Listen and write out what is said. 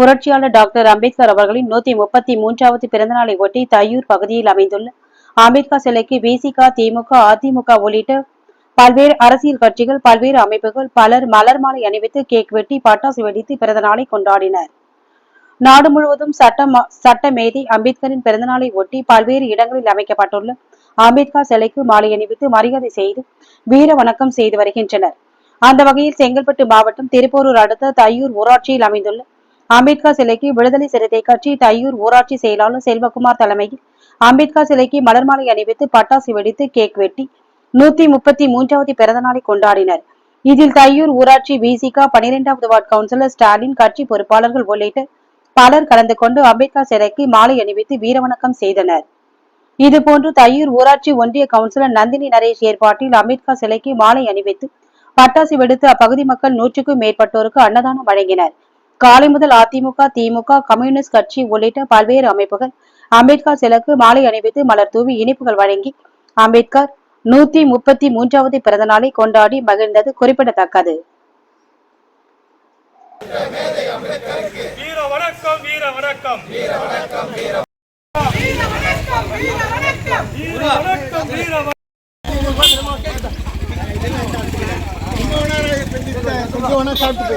புரட்சியாளர் டாக்டர் அம்பேத்கர் அவர்களின் நூத்தி முப்பத்தி மூன்றாவது பிறந்தநாளை ஒட்டி தையூர் பகுதியில் அமைந்துள்ள அம்பேத்கர் சிலைக்கு பிசிக திமுக அதிமுக உள்ளிட்ட பல்வேறு அரசியல் கட்சிகள் பல்வேறு அமைப்புகள் பலர் மலர் மாலை அணிவித்து கேக் வெட்டி பட்டாசு வெடித்து பிறந்த நாளை கொண்டாடினர். நாடு முழுவதும் சட்டம் ம- அம்பேத்கரின் பிறந்தநாளை ஒட்டி பல்வேறு இடங்களில் அமைக்கப்பட்டுள்ள அம்பேத்கர் சிலைக்கு மாலை அணிவித்து மரியாதை செய்து வீர வணக்கம் செய்து வருகின்றனர். அந்த வகையில் செங்கல்பட்டு மாவட்டம் திருப்போரூர் அடுத்த தையூர் ஊராட்சியில் அமைந்துள்ள அம்பேத்கர் சிலைக்கு விடுதலை சிறுத்தை கட்சி தையூர் ஊராட்சி செயலாளர் செல்வகுமார் தலைமையில் அம்பேத்கர் சிலைக்கு மலர் மாலை அணிவித்து பட்டாசு வெடித்து கேக் வெட்டி நூத்தி முப்பத்தி மூன்றாவது பிறந்த நாளை கொண்டாடினர். இதில் தையூர் ஊராட்சி விசிகா பனிரெண்டாவது வார்டு கவுன்சிலர் ஸ்டாலின் கட்சி பொறுப்பாளர்கள் உள்ளிட்ட பலர் கலந்து கொண்டு அம்பேத்கர் சிலைக்கு மாலை அணிவித்து வீரவணக்கம் செய்தனர். இதுபோன்று தையூர் ஊராட்சி ஒன்றிய கவுன்சிலர் நந்தினி நரேஷ் ஏற்பாட்டில் அம்பேத்கர் சிலைக்கு மாலை அணிவித்து பட்டாசு வெடித்து அப்பகுதி மக்கள் நூற்றுக்கும் மேற்பட்டோருக்கு அன்னதானம் வழங்கினர். காலை முதல் அதிமுக திமுக கம்யூனிஸ்ட் கட்சி உள்ளிட்ட பல்வேறு அமைப்புகள் அம்பேத்கர் சிலைக்கு மாலை அணிவித்து மலர் தூவி இனிப்புகள் வழங்கி அம்பேத்கர் நூத்தி முப்பத்தி மூன்றாவது பிறந்த நாளை கொண்டாடி மகிழ்ந்தது குறிப்பிடத்தக்கது. வீர வணக்கம் வீர வணக்கம். வீர வணக்கம் வீர வணக்கம். வீர வணக்கம் கொஞ்சம் வேணா சாப்பிட்டு